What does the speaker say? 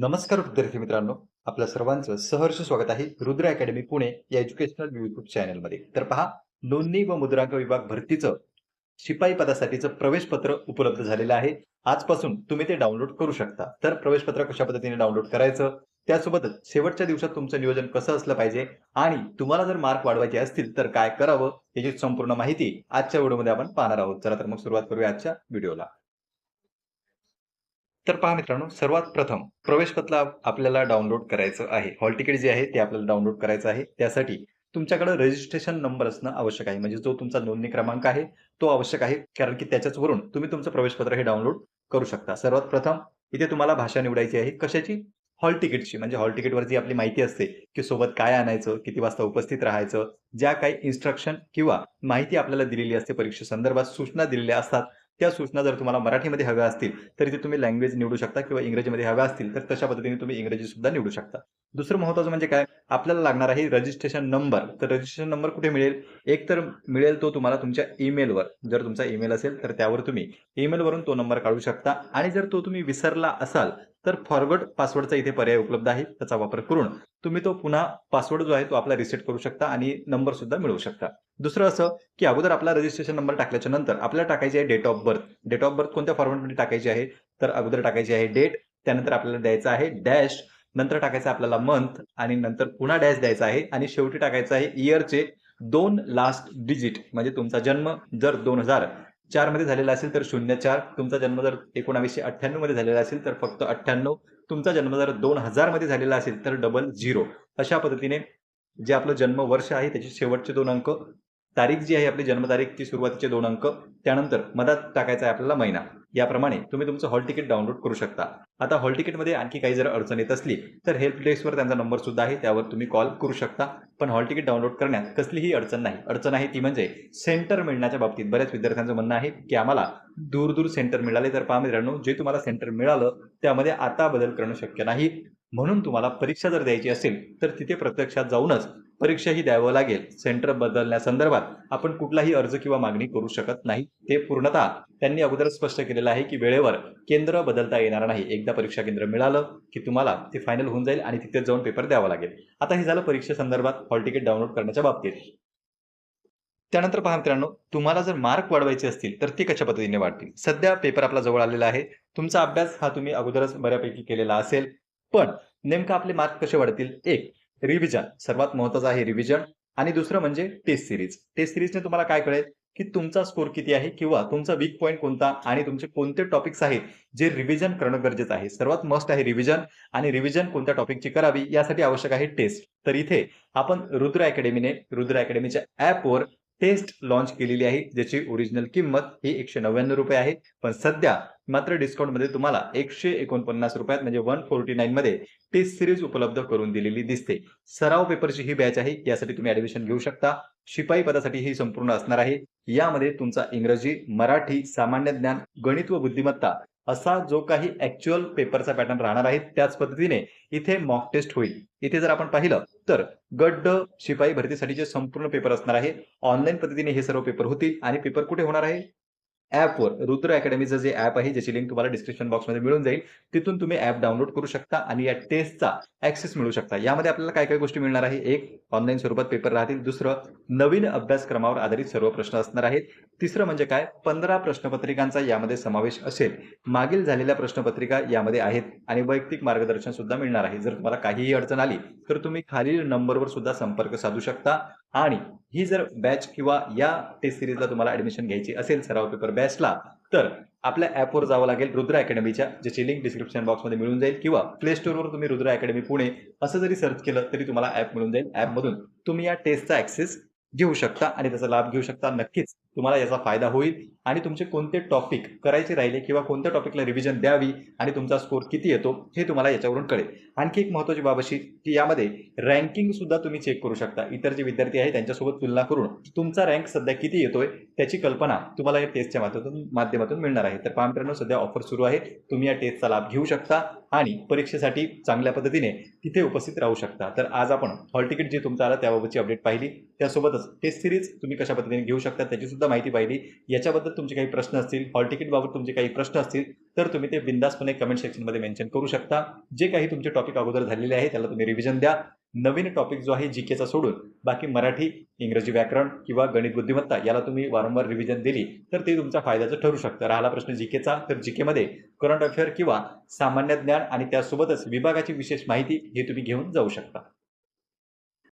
नमस्कार विद्यार्थी मित्रांनो. आपल्या सर्वांचं सहर्ष स्वागत आहे रुद्र अकॅडमी पुणे या एज्युकेशनल युट्यूब चॅनलमध्ये. तर पहा नोंदणी व मुद्रांक विभाग भरतीचं शिपाई पदासाठीचं प्रवेश पत्र उपलब्ध झालेलं आहे. आजपासून तुम्ही ते डाउनलोड करू शकता. तर प्रवेश पत्र कशा पद्धतीने डाउनलोड करायचं? त्यासोबतच शेवटच्या दिवसात तुमचं नियोजन कसं असलं पाहिजे? आणि तुम्हाला जर मार्क वाढवायचे असतील तर काय करावं? याची संपूर्ण माहिती आजच्या व्हिडिओमध्ये आपण पाहणार आहोत. चला तर मग सुरुवात करूया आजच्या व्हिडिओला. तर पहा मित्रांनो सर्वात प्रथम प्रवेश पत्र आपल्याला डाउनलोड करायचं आहे. हॉल तिकीट जे आहे ते आपल्याला डाउनलोड करायचं आहे. त्यासाठी तुमच्याकडे रजिस्ट्रेशन नंबर असणं आवश्यक आहे. म्हणजे जो तुमचा नोंदणी क्रमांक आहे तो आवश्यक आहे. कारण की त्याच्याच वरून तुम्ही तुमचं प्रवेशपत्र हे डाउनलोड करू शकता. सर्वात प्रथम इथे तुम्हाला भाषा निवडायची आहे. कशाची? हॉल तिकीटची म्हणजे हॉल तिकीटवर जी आपली माहिती असते की सोबत काय आणायचं किती वाजता उपस्थित राहायचं ज्या काही इन्स्ट्रक्शन किंवा माहिती आपल्याला दिलेली असते परीक्षेसंदर्भात सूचना दिलेल्या असतात त्या सूचना जर तुम्हाला मराठीमध्ये हव्या असतील तर इथे तुम्ही लँग्वेज निवडू शकता किंवा इंग्रजीमध्ये हव्या असतील तर तशा पद्धतीने तुम्ही इंग्रजी सुद्धा निवडू शकता. दुसरं महत्वाचं म्हणजे काय? आपल्याला लागणार आहे रजिस्ट्रेशन नंबर तर रजिस्ट्रेशन नंबर कुठे मिळेल? एक तर मिळेल तो तुम्हाला तुमच्या ईमेलवर जर तुमचा ईमेल असेल तर त्यावर तुम्ही ईमेलवरून तो नंबर काढू शकता. आणि जर तो तुम्ही विसरला असाल तर फॉरवर्ड पासवर्डचा इथे पर्याय उपलब्ध आहे. त्याचा वापर करून तुम्ही तो पुन्हा पासवर्ड जो आहे तो आपला रिसेट करू शकता आणि नंबर सुद्धा मिळवू शकता. दुसरं असं की अगोदर आपला रजिस्ट्रेशन नंबर टाकल्याच्या नंतर आपल्याला टाकायची आहे date of birth date of birth कोणत्या फॉर्मॅटमध्ये टाकायची आहे? तर अगोदर टाकायची आहे डेट त्यानंतर आपल्याला द्यायचं आहे डॅश नंतर टाकायचं आपल्याला मंथ आणि नंतर पुन्हा डॅश द्यायचा आहे आणि शेवटी टाकायचं आहे इयरचे दोन लास्ट डिजिट म्हणजे तुमचा जन्म जर दोन हजार चारमध्ये झालेला असेल तर शून्य चार तुमचा जन्म जर एकोणावीसशे अठ्ठ्याण्णवमध्ये झालेला असेल तर फक्त अठ्ठ्याण्णव तुमचा जन्म जर दोन हजारमध्ये झालेला असेल तर डबल झिरो अशा पद्धतीने जे आपलं जन्म वर्ष आहे त्याचे शेवटचे दोन अंक तारीख जी आहे आपली जन्मतारीखची सुरुवातीचे दोन अंक त्यानंतर मधात टाकायचा आहे आपल्याला महिना. याप्रमाणे तुम्ही तुमचं हॉल तिकीट डाउनलोड करू शकता. आता हॉल तिकीटमध्ये आणखी काही जर अडचण येत असली तर हेल्प डेस्कवर त्यांचा नंबर सुद्धा आहे त्यावर तुम्ही कॉल करू शकता. पण हॉल तिकीट डाउनलोड करण्यात कसलीही अडचण नाही. अडचण आहे ती म्हणजे सेंटर मिळण्याच्या बाबतीत बऱ्याच विद्यार्थ्यांचं म्हणणं आहे की आम्हाला दूर दूर सेंटर मिळाले तर पहा मित्रांनो जे तुम्हाला सेंटर मिळालं त्यामध्ये आता बदल करणं शक्य नाही. म्हणून तुम्हाला परीक्षा जर द्यायची असेल तर तिथे प्रत्यक्षात जाऊनच परीक्षाही द्यावं लागेल. सेंटर बदलण्यासंदर्भात आपण कुठलाही अर्ज किंवा मागणी करू शकत नाही. ते पूर्णतः त्यांनी अगोदर स्पष्ट केलेलं आहे की वेळेवर केंद्र बदलता येणार नाही. एकदा परीक्षा केंद्र मिळालं की तुम्हाला ते फायनल होऊन जाईल आणि तिथे जाऊन पेपर द्यावा लागेल. आता हे झालं परीक्षेसंदर्भात हॉल तिकीट डाउनलोड करण्याच्या बाबतीत. त्यानंतर पहा मित्रांनो तुम्हाला जर मार्क वाढवायचे असतील तर ते कशा पद्धतीने वाढतील? सध्या पेपर आपला जवळ आलेला आहे. तुमचा अभ्यास हा तुम्ही अगोदरच बऱ्यापैकी केलेला असेल. पण नेमकं आपले मार्क कसे वाढतील? एक रिव्हिजन. सर्वात महत्वाचं आहे रिव्हिजन. आणि दुसरं म्हणजे टेस्ट सिरीज. टेस्ट सिरीजने तुम्हाला काय कळेल? की तुमचा स्कोर किती आहे किंवा तुमचा वीक पॉईंट कोणता आणि तुमचे कोणते टॉपिक्स आहेत जे रिव्हिजन करणं गरजेचं आहे. सर्वात मस्ट आहे रिव्हिजन आणि रिव्हिजन कोणत्या टॉपिकची करावी यासाठी आवश्यक आहे टेस्ट. तर इथे आपण रुद्र अकॅडमीने रुद्र अकॅडमीच्या ऍपवर टेस्ट लॉन्च केलेली आहे ज्याची ओरिजिनल किंमत ही एकशे नव्याण्णव रुपये आहे. पण सध्या मात्र डिस्काउंटमध्ये तुम्हाला एकशे एकोणपन्नास रुपयात म्हणजे वन फोर्टी नाईन मध्ये टेस्ट सिरीज उपलब्ध करून दिलेली दिसते. सराव पेपरची ही बॅच आहे यासाठी तुम्ही ऍडमिशन घेऊ शकता. शिपाई पदासाठी ही संपूर्ण असणार आहे. यामध्ये तुमचा इंग्रजी मराठी सामान्य ज्ञान गणित व बुद्धिमत्ता असा जो काही ऍक्च्युअल पेपरचा पॅटर्न राहणार आहे त्याच पद्धतीने इथे मॉक टेस्ट होईल. इथे जर आपण पाहिलं तर गड्ड शिपाई भरतीसाठीचे संपूर्ण पेपर असणार आहे. ऑनलाईन पद्धतीने हे सर्व पेपर होतील. आणि पेपर कुठे होणार आहे? ॲपवर रुद्र अकॅडमीचं जे ॲप आहे ज्याची लिंक तुम्हाला डिस्क्रिप्शन बॉक्समध्ये मिळून जाईल तिथून तुम्ही ॲप डाउनलोड करू शकता आणि या टेस्टचा ऍक्सेस मिळू शकता. यामध्ये आपल्याला काय काय गोष्टी मिळणार आहे? एक ऑनलाईन स्वरूपात पेपर राहतील. दुसरं नवीन अभ्यासक्रमावर आधारित सर्व प्रश्न असणार आहेत. तिसरं म्हणजे काय? पंधरा प्रश्नपत्रिकांचा यामध्ये समावेश असेल. मागील झालेल्या प्रश्नपत्रिका यामध्ये आहेत आणि वैयक्तिक मार्गदर्शन सुद्धा मिळणार आहे. जर तुम्हाला काहीही अडचण आली तर तुम्ही खालील नंबरवर सुद्धा संपर्क साधू शकता. आणि ही जर बॅच किंवा या टेस्ट सिरीजला तुम्हाला ऍडमिशन घ्यायची असेल सराव पेपर बॅचला तर आपल्या ॲपवर जावं लागेल रुद्र अकॅडमीच्या ज्याची लिंक डिस्क्रिप्शन बॉक्समध्ये मिळून जाईल किंवा प्ले स्टोअरवर तुम्ही रुद्र अकॅडमी पुणे असं जरी सर्च केलं तरी तुम्हाला ॲप मिळून जाईल. ॲपमधून तुम्ही या टेस्टचा ऍक्सेस घेऊ शकता आणि त्याचा लाभ घेऊ शकता नक्कीच. तुम्हाला याचा फायदा होईल आणि तुमचे कोणते टॉपिक करायचे राहिले किंवा कोणत्या टॉपिकला रिव्हिजन द्यावी आणि तुमचा स्कोर किती येतो हे तुम्हाला याच्यावरून कळेल. आणखी एक महत्त्वाची बाब अशी की यामध्ये रँकिंगसुद्धा तुम्ही चेक करू शकता. इतर जे विद्यार्थी आहेत त्यांच्यासोबत तुलना करून तुमचा रँक सध्या किती येतोय त्याची कल्पना तुम्हाला या टेस्टच्या माध्यमातून माध्यमातून मिळणार आहे. तर पहा मित्रांनो सध्या ऑफर सुरू आहे. तुम्ही या टेस्टचा लाभ घेऊ शकता आणि परीक्षेसाठी चांगल्या पद्धतीने तिथे उपस्थित राहू शकता. तर आज आपण हॉल तिकीट जे तुमचं आलं त्याबाबतची अपडेट पाहिली. त्यासोबतच टेस्ट सिरीज तुम्ही कशा पद्धतीने घेऊ शकता त्याची सुद्धा सुद्धा माहिती पाहिली. याच्याबद्दल तुमचे काही प्रश्न असतील हॉल तिकीटबाबत तुमचे काही प्रश्न असतील तर तुम्ही ते बिंदासपणे कमेंट सेक्शनमध्ये मेन्शन करू शकता. जे काही तुमचे टॉपिक अगोदर झालेले आहे त्याला तुम्ही रिव्हिजन द्या. नवीन टॉपिक जो आहे जी केचा सोडून बाकी मराठी इंग्रजी व्याकरण किंवा गणित बुद्धिमत्ता याला तुम्ही वारंवार रिव्हिजन दिली तर ते तुमच्या फायद्याचं ठरू शकतं. राहिला प्रश्न जी केचा तर जी केमध्ये करंट अफेअर किंवा सामान्य ज्ञान आणि त्यासोबतच विभागाची विशेष माहिती हे तुम्ही घेऊन जाऊ शकता.